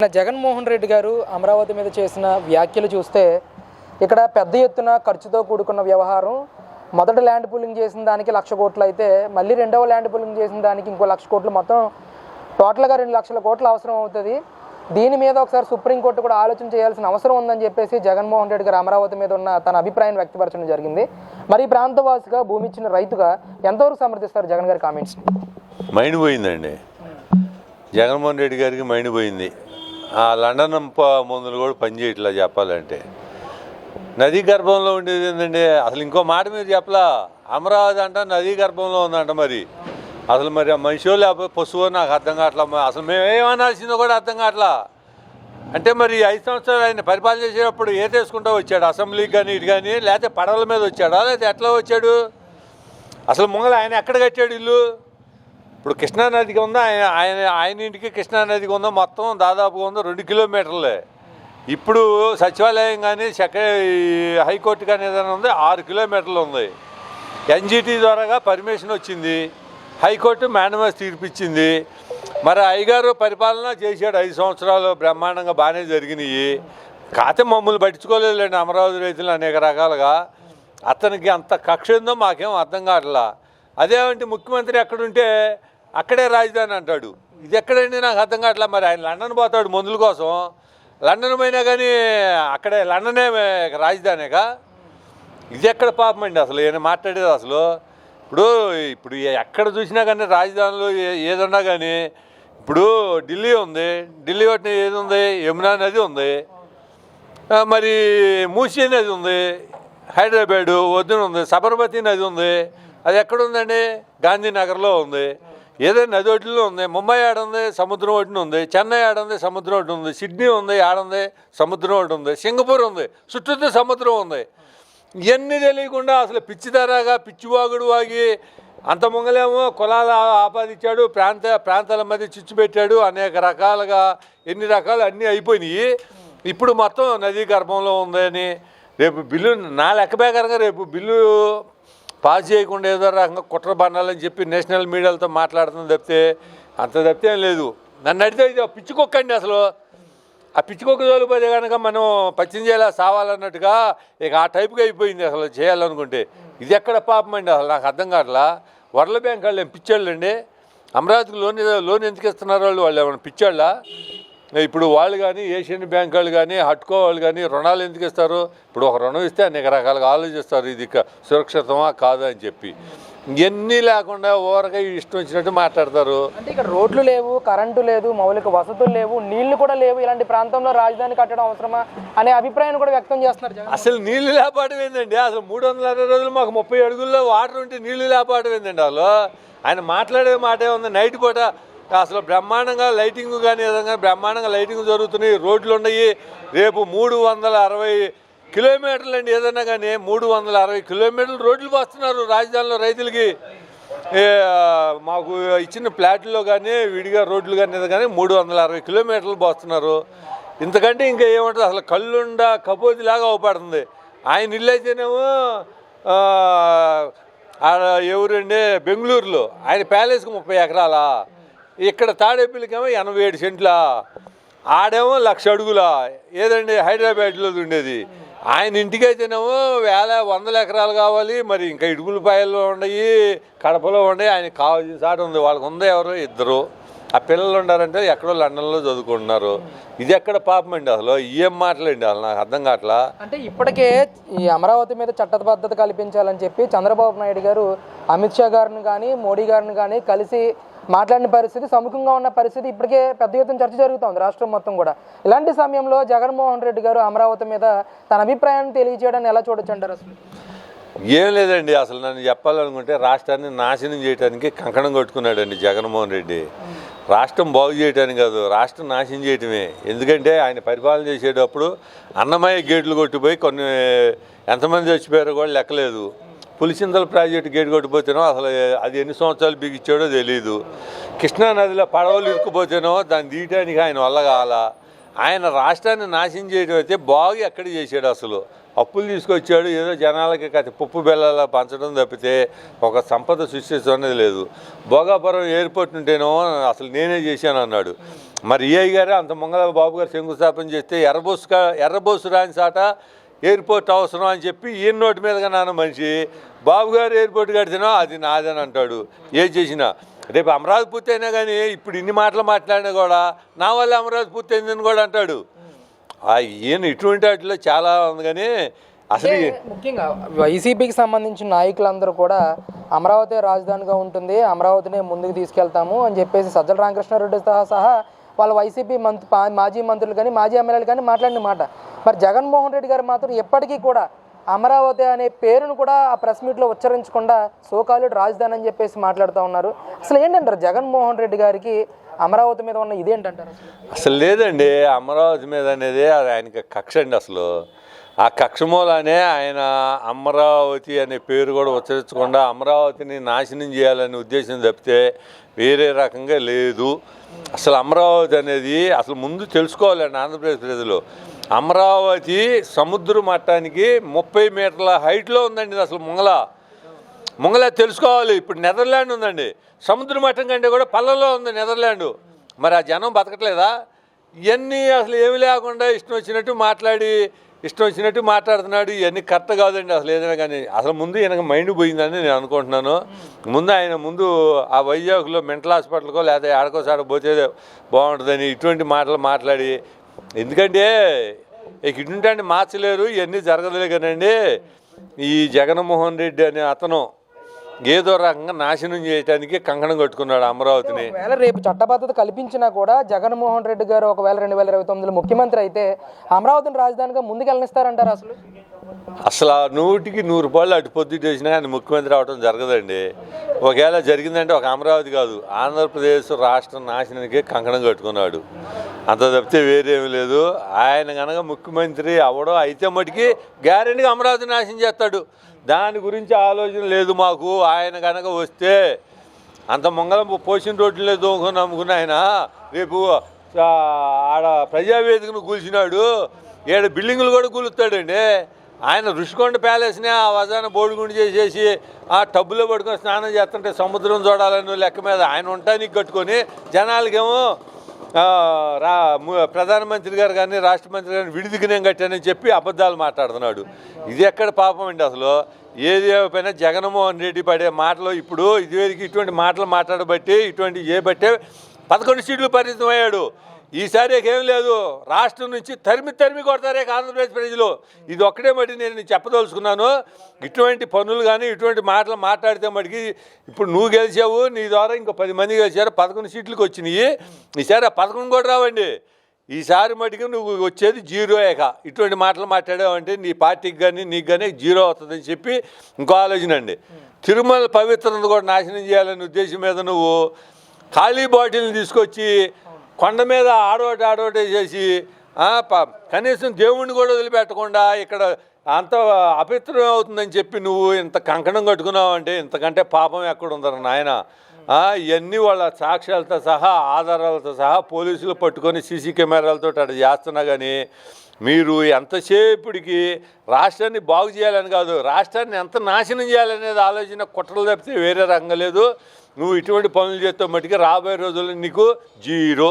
నిన్న జగన్మోహన్ రెడ్డి గారు అమరావతి మీద చేసిన వ్యాఖ్యలు చూస్తే ఇక్కడ పెద్ద ఎత్తున ఖర్చుతో కూడుకున్న వ్యవహారం మొదట ల్యాండ్ పూలింగ్ చేసిన దానికి లక్ష కోట్లు అయితే మళ్ళీ రెండవ ల్యాండ్ పూలింగ్ చేసిన దానికి ఇంకో లక్ష కోట్లు మొత్తం టోటల్గా రెండు లక్షల కోట్లు అవసరం అవుతుంది. దీని మీద ఒకసారి సుప్రీంకోర్టు కూడా ఆలోచన చేయాల్సిన అవసరం ఉందని చెప్పేసి జగన్మోహన్ రెడ్డి గారు అమరావతి మీద ఉన్న తన అభిప్రాయాన్ని వ్యక్తపరచడం జరిగింది. మరి ఈ ప్రాంతవాసిగా భూమి ఇచ్చిన రైతుగా ఎంతవరకు సమర్థిస్తారు జగన్ గారి కామెంట్స్ మైండ్ పోయిందండి. జగన్మోహన్ రెడ్డి గారికి మైండ్ పోయింది. ఆ లండన్ ప- మందులు కూడా పనిచేయట్లా చెప్పాలంటే. నదీ గర్భంలో ఉండేది ఏంటండి అసలు ఇంకో మాట మీరు చెప్పలా? అమరావతి అంట నదీ గర్భంలో ఉందంట మరి. అసలు మరి ఆ మనిషి లేకపోతే పశువు నాకు అర్థం కావట్లా? అసలు మేము ఏమనాల్సిందో కూడా అర్థం కావట్లా? అంటే మరి ఐదు సంవత్సరాలు ఆయన పరిపాలన చేసేటప్పుడు ఏ తీసుకుంటూ వచ్చాడు? అసెంబ్లీకి కానీ ఇటు కానీ లేకపోతే పడవల మీద వచ్చాడా? లేకపోతే ఎట్లా వచ్చాడు? అసలు ముంగల ఆయన ఎక్కడ కట్టాడు ఇల్లు? ఇప్పుడు కృష్ణానదికి ఉందా? ఆయన ఆయన ఆయన ఇంటికి కృష్ణానదికి ఉందా? మొత్తం దాదాపుగా ఉందో? రెండు కిలోమీటర్లే. ఇప్పుడు సచివాలయం కానీ సెక హైకోర్టు కానీ ఏదైనా ఉంది? ఆరు కిలోమీటర్లు ఉంది. ఎన్జిటి ద్వారాగా పర్మిషన్ వచ్చింది. హైకోర్టు మేనమాస్ తీర్పిచ్చింది. మరి అయ్యగారు పరిపాలన చేశాడు. ఐదు సంవత్సరాలు బ్రహ్మాండంగా బాగానే జరిగినాయి. కాతే మమ్మల్ని పట్టించుకోలేదులేండి అమరావతి రైతులు అనేక రకాలుగా. అతనికి అంత కక్ష ఉందో మాకేం అర్థం కావట్లా. అదేమంటే ముఖ్యమంత్రి ఎక్కడుంటే అక్కడే రాజధాని అంటాడు. ఇది ఎక్కడండి నాకు అర్థం కావట్లా? మరి ఆయన లండన్ పోతాడు మందుల కోసం. లండన్ పోయినా కానీ అక్కడే లండనే రాజధానిగా. ఇది ఎక్కడ పాపం అండి అసలు? ఈయన మాట్లాడేది అసలు. ఇప్పుడు ఇప్పుడు ఎక్కడ చూసినా కానీ రాజధానిలో ఏ- ఏదున్నా కానీ ఇప్పుడు ఢిల్లీ ఉంది. ఢిల్లీ ఒకటి ఏది ఉంది? యమునా నది ఉంది. మరి మూసీ నది ఉంది. హైదరాబాదు వద్దున ఉంది. సబర్మతి నది ఉంది. అది ఎక్కడ ఉందండి? గాంధీనగర్లో ఉంది. ఏదో నది ఒడ్డులో ఉంది ముంబై ఆడుంది సముద్రం ఒడ్డున ఉంది చెన్నై ఆడుంది సముద్రం ఒడ్డు ఉంది సిడ్నీ ఉంది ఆడుంది సముద్రం ఒడ్డు ఉంది సింగపూర్ ఉంది చుట్టూ సముద్రం ఉంది. ఇవన్నీ తెలియకుండా అసలు పిచ్చిదారాగా పిచ్చివాగుడు వాగి అంత ముంగలేమో కులాలు ఆపాదించాడు ప్రాంత ప్రాంతాల మధ్య చిచ్చు పెట్టాడు అనేక రకాలుగా ఎన్ని రకాలు అన్నీ అయిపోయినాయి. ఇప్పుడు మొత్తం నదీ గర్భంలో ఉందని రేపు బిల్లు నా లెక్క ప్రకారంగా రేపు బిల్లు పాస్ చేయకుండా ఏదో రకంగా కుట్ర బండాలని చెప్పి నేషనల్ మీడియాలతో మాట్లాడుతుంది తప్పితే అంత తప్పితే ఏం లేదు. నన్ను అడిగితే ఇది పిచ్చుకొక్కండి అసలు. ఆ పిచ్చికొక్క తోలిపోతే కనుక మనం పచ్చిం చేయాలా సావాలన్నట్టుగా ఇక ఆ టైప్గా అయిపోయింది అసలు చేయాలనుకుంటే. ఇది ఎక్కడ పాపం అండి అసలు నాకు అర్థం కావట్లా? వరల బ్యాంక్ వాళ్ళు ఏం పిచ్చాళ్ళండి? అమరావతికి లోన్ లోన్ ఎందుకు ఇస్తున్నారు వాళ్ళు? వాళ్ళు ఏమైనా పిచ్చాళ్ళా? ఇప్పుడు వాళ్ళు కానీ ఏషియన్ బ్యాంక్ వాళ్ళు కానీ హట్కో వాళ్ళు కానీ రుణాలు ఎందుకు ఇస్తారు? ఇప్పుడు ఒక రుణం ఇస్తే అనేక రకాలుగా ఆలోచిస్తారు ఇది సురక్షితమా కాదా అని చెప్పి. ఇవన్నీ లేకుండా ఊరగా ఇష్టం వచ్చినట్టు మాట్లాడతారు. అంటే ఇక్కడ రోడ్లు లేవు కరెంటు లేదు మౌలిక వసతులు లేవు నీళ్ళు కూడా లేవు ఇలాంటి ప్రాంతంలో రాజధాని కట్టడం అవసరమా అనే అభిప్రాయాన్ని కూడా వ్యక్తం చేస్తున్నారు అసలు నీళ్ళు లేపాటం ఏందండి? అసలు మూడు వందల అరవై రోజులు మాకు ముప్పై అడుగుల్లో వాటర్ ఉంటే నీళ్ళు లేపాటం ఏందండి అసలు ఆయన మాట్లాడే మాట ఉంది నైట్ పూట అసలు బ్రహ్మాండంగా లైటింగ్ కానీ ఏదైనా బ్రహ్మాండంగా లైటింగ్ జరుగుతున్నాయి. రోడ్లు ఉన్నాయి. రేపు మూడు వందల అరవై కిలోమీటర్లు అండి. ఏదైనా కానీ మూడు వందల అరవై కిలోమీటర్లు రోడ్లు వస్తున్నారు రాజధానిలో రైతులకి. మాకు ఇచ్చిన ప్లాట్లో కానీ విడిగా రోడ్లు కానీ కానీ మూడు వందల అరవై కిలోమీటర్లు పోస్తున్నారు ఇంతకంటే ఇంకా ఏమంటుంది? అసలు కళ్ళుండ కపోతిలాగా అవపడుతుంది. ఆయన ఇల్లు అయితేనేమో ఎవరండి? బెంగళూరులో. ఆయన ప్యాలెస్కి ముప్పై ఎకరాలా? ఇక్కడ తాడేపల్లికేమో ఎనభై ఏడు సెంట్ల ఆడేమో లక్ష అడుగుల. ఏదండి హైదరాబాద్లో ఉండేది. ఆయన ఇంటికి అయితేనేమో వేల వందల ఎకరాలు కావాలి మరి ఇంకా ఇడుగులపాయల్లో ఉన్నాయి కడపలో ఉన్నాయి ఆయన కావాల్సిన సాట ఉంది. వాళ్ళకు ఉందో ఎవరో ఇద్దరు. ఆ పిల్లలు ఉండారంటే ఎక్కడో లండన్లో చదువుకుంటున్నారు. ఇది ఎక్కడ పాపం అండి అసలు? ఏం మాట్లాడండి అసలు? నాకు అర్థం కావట్లా? అంటే ఇప్పటికే ఈ అమరావతి మీద చట్టబద్ధత కల్పించాలని చెప్పి చంద్రబాబు నాయుడు గారు అమిత్ షా గారిని కానీ మోడీ గారిని కానీ కలిసి మాట్లాడిన పరిస్థితి సముఖంగా ఉన్న పరిస్థితి ఇప్పటికే పెద్ద ఎత్తున చర్చ జరుగుతోంది రాష్ట్రం మొత్తం కూడా. ఇలాంటి సమయంలో జగన్మోహన్ రెడ్డి గారు అమరావతి మీద తన అభిప్రాయాన్ని తెలియజేయడాన్ని ఎలా చూడొచ్చు అంటారు అసలు? ఏం లేదండి అసలు నన్ను చెప్పాలనుకుంటే రాష్ట్రాన్ని నాశనం చేయడానికి కంకణం కొట్టుకున్నాడండి జగన్మోహన్ రెడ్డి. రాష్ట్రం బాగు చేయడానికి కాదు రాష్ట్రం నాశనం చేయటమే. ఎందుకంటే ఆయన పరిపాలన చేసేటప్పుడు అన్నమయ్య గేట్లు కొట్టిపోయి కొన్ని ఎంతమంది చచ్చిపోయారో కూడా లెక్కలేదు. పులిచిందల ప్రాజెక్టు గేటు కొట్టిపోతేనో అసలు అది ఎన్ని సంవత్సరాలు బిగించాడో తెలియదు కృష్ణా నదిలో పడవలు ఇరుక్కుపోతేనో దాన్ని తీయటానికి ఆయన వల్ల కాల. ఆయన రాష్ట్రాన్ని నాశనం చేయడం అయితే బాగు ఎక్కడ చేశాడు అసలు. అప్పులు తీసుకొచ్చాడు ఏదో జనాలకి కథ పప్పు బెల్లాల పంచడం తప్పితే ఒక సంపద సృష్టిస్తున్నది లేదు. భోగాపురం ఎయిర్పోర్ట్ ఉంటేనో అసలు నేనే చేశాను అన్నాడు. మరి ఏఐ గారు అంత మంగళ బాబు గారు శంకుస్థాపన చేస్తే ఎర్రబోసు ఎర్రబోసు రాని సాట ఎయిర్పోర్ట్ అవసరం అని చెప్పి ఈయన నోటి మీదగా నాన్న మనిషి బాబు గారు ఎయిర్పోర్ట్ కడితేనో అది నాదని అంటాడు. ఏం చేసినా? రేపు అమరావతి పూర్తి అయినా కానీ ఇప్పుడు ఇన్ని మాటలు మాట్లాడినా కూడా నా వల్ల అమరావతి పూర్తి అయిందని కూడా అంటాడు. ఈయన ఇటువంటి వాటిలో చాలా ఉంది కానీ అసలు ముఖ్యంగా వైసీపీకి సంబంధించిన నాయకులందరూ కూడా అమరావతి రాజధానిగా ఉంటుంది అమరావతిని ముందుకు తీసుకెళ్తాము అని చెప్పేసి సజ్జల రామకృష్ణారెడ్డి సహా వాళ్ళ వైసీపీ మంత్రి మాజీ మంత్రులు కానీ మాజీ ఎమ్మెల్యేలు కానీ మాట్లాడిన మాట. మరి జగన్మోహన్ రెడ్డి గారు మాత్రం ఎప్పటికీ కూడా అమరావతి అనే పేరును కూడా ఆ ప్రెస్ మీట్లో ఉచ్చరించకుండా సోకాలుడు రాజధాని అని చెప్పేసి మాట్లాడుతూ ఉన్నారు. అసలు ఏంటంటారు జగన్మోహన్ రెడ్డి గారికి అమరావతి మీద ఉన్న ఇదేంటంటారు అసలు? అసలు లేదండి అమరావతి మీద అనేది అది ఆయనకి కక్ష అండి అసలు. ఆ కక్షమూలానే ఆయన అమరావతి అనే పేరు కూడా ఉచ్చరించకుండా అమరావతిని నాశనం చేయాలనే ఉద్దేశం తప్పితే వేరే రకంగా లేదు. అసలు అమరావతి అనేది అసలు ముందు తెలుసుకోవాలండి ఆంధ్రప్రదేశ్ ప్రజలు. అమరావతి సముద్ర మట్టానికి ముప్పై మీటర్ల హైట్లో ఉందండి ఇది అసలు ముంగల. ముంగల తెలుసుకోవాలి ఇప్పుడు నెదర్లాండ్ ఉందండి. సముద్ర మట్టం కంటే కూడా పల్లెల్లో ఉంది నెదర్లాండ్. మరి ఆ జనం బతకట్లేదా? ఇవన్నీ అసలు ఏమి లేకుండా ఇష్టం వచ్చినట్టు మాట్లాడి ఇష్టం వచ్చినట్టు మాట్లాడుతున్నాడు ఇవన్నీ కరెక్ట్ కాదండి అసలు ఏదైనా కానీ. అసలు ముందు ఈయనకు మైండ్ పోయిందని నేను అనుకుంటున్నాను. ముందు ఆయన ముందు ఆ వైజాగ్లో మెంటల్ హాస్పిటల్కో లేదా ఆడకోసాడ పోతే బాగుంటుందని ఇటువంటి మాటలు మాట్లాడి ఎందుకంటే ఇక ఇటుంటే మార్చలేరు ఇవన్నీ జరగదులే కానండి ఈ జగన్మోహన్ రెడ్డి అనే అతను ఏదో రకంగా నాశనం చేయడానికి కంకణం కట్టుకున్నాడు అమరావతిని. ఒకవేళ రేపు చట్టబద్ధత కల్పించినా కూడా జగన్మోహన్ రెడ్డి గారు ఒకవేళ రెండు వేల ఇరవై తొమ్మిదిలో ముఖ్యమంత్రి అయితే అమరావతిని రాజధానిగా ముందుకు వెళ్ళనిస్తారంటారు అసలు? అసలు ఆ నూటికి నూరు రూపాయలు అటు పొద్దుట వేసినా ఆయన ముఖ్యమంత్రి అవడం జరగదండి. ఒకవేళ జరిగిందంటే ఒక అమరావతి కాదు ఆంధ్రప్రదేశ్ రాష్ట్ర నాశనానికి కంకణం కట్టుకున్నాడు. అంత తప్పితే వేరేమీ లేదు. ఆయన కనుక ముఖ్యమంత్రి అవడం అయితే మటుకి గ్యారెంటీగా అమరావతి నాశనం చేస్తాడు. దాని గురించి ఆలోచన లేదు మాకు. ఆయన కనుక వస్తే అంత మంగళం పోసిన రోడ్లే దోముకొని నమ్ముకున్న ఆయన రేపు ఆడ ప్రజావేదికను కూల్చినాడు. ఏడ బిల్డింగులు కూడా కూలుస్తాడండి. ఆయన ఋషికొండ ప్యాలెస్ని ఆ వజాన బోడిగుండి చేసేసి ఆ టబ్బులో పడుకొని స్నానం చేస్తుంటే సముద్రం చూడాలని లెక్క మీద ఆయన ఉంటానికి కట్టుకొని జనాలకేమో రా ప్రధానమంత్రి గారు కానీ రాష్ట్ర మంత్రి గారిని విడిదికి నేను కట్టానని చెప్పి అబద్ధాలు మాట్లాడుతున్నాడు. ఇది ఎక్కడ పాపం అండి అసలు? ఏది పైన జగన్మోహన్ రెడ్డి పడే మాటలు ఇప్పుడు ఇదివరకు ఇటువంటి మాటలు మాట్లాడబట్టి ఇటువంటి చేయబట్టే పదకొండు సీట్లు పరిమితం అయ్యాడు ఈసారి ఏం లేదు. రాష్ట్రం నుంచి తరిమి తరిమి కొడతారే ఆంధ్రప్రదేశ్ ప్రజలు. ఇది ఒక్కటే మట్టి నేను చెప్పదలుచుకున్నాను. ఇటువంటి పనులు కానీ ఇటువంటి మాటలు మాట్లాడితే మటుకి ఇప్పుడు నువ్వు గెలిచావు నీ ద్వారా ఇంకో పది మంది గెలిచారు పదకొండు సీట్లకు వచ్చినాయి. ఈసారి ఆ పదకొండు కూడా రావండి. ఈసారి మటుకు నువ్వు వచ్చేది జీరో ఏక. ఇటువంటి మాటలు మాట్లాడావంటే నీ పార్టీకి కానీ నీకు కానీ జీరో అవుతుందని చెప్పి ఇంకో ఆలోచన అండి. తిరుమల పవిత్రత కూడా నాశనం చేయాలనే ఉద్దేశం మీద నువ్వు ఖాళీ బాటిల్ని తీసుకొచ్చి కొండ మీద ఆడోటి ఆడోటి చేసి కనీసం దేవుణ్ణి కూడా వదిలిపెట్టకుండా ఇక్కడ అంత అపిత్రం అవుతుందని చెప్పి నువ్వు ఇంత కంకణం కట్టుకున్నావు అంటే ఇంతకంటే పాపం ఎక్కడ ఉందరు నాయన ఇవన్నీ వాళ్ళ సాక్ష్యాలతో సహా ఆధారాలతో సహా పోలీసులు పట్టుకొని సీసీ కెమెరాలతో అటు చేస్తున్నా కానీ మీరు ఎంతసేపుడికి రాష్ట్రాన్ని బాగు చేయాలని కాదు రాష్ట్రాన్ని ఎంత నాశనం చేయాలనేది ఆలోచన కుట్రలు తప్పితే వేరే రంగం లేదు. నువ్వు ఇటువంటి పనులు చేస్తే మట్టుకి రాబోయే రోజుల్లో నీకు జీరో.